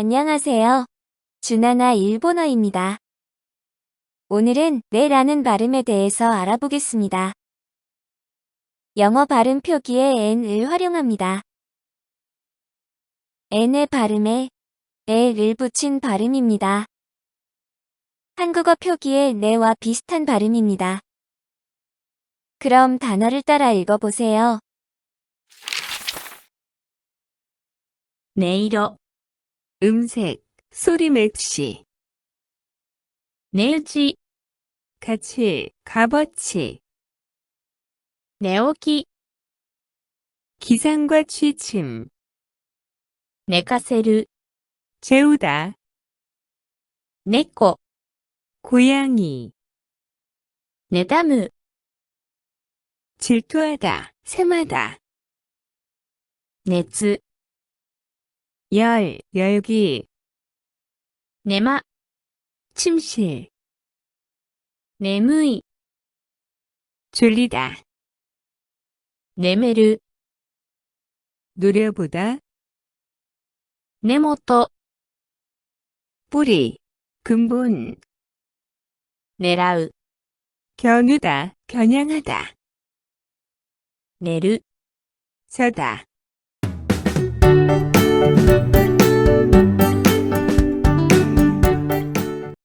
안녕하세요. 주나나 일본어입니다. 오늘은 네라는 발음에 대해서 알아보겠습니다. 영어 발음 표기에 n을 활용합니다. n의 발음에 에를 붙인 발음입니다. 한국어 표기의 네와 비슷한 발음입니다. 그럼 단어를 따라 읽어보세요. 네 이로 음색, 소리 맥시. 내일지. 같이, 값어치. 내오기. 기상과 취침. 내카세르. 재우다. 내꼬. 고양이. 내담으. 질투하다, 샘하다. 네츠. 열, 열기. 내마, 침실. 내무이, 졸리다. 내메르, 노려보다. 내모토 뿌리, 근본. 내라우, 겨누다, 겨냥하다. 내르, 서다. you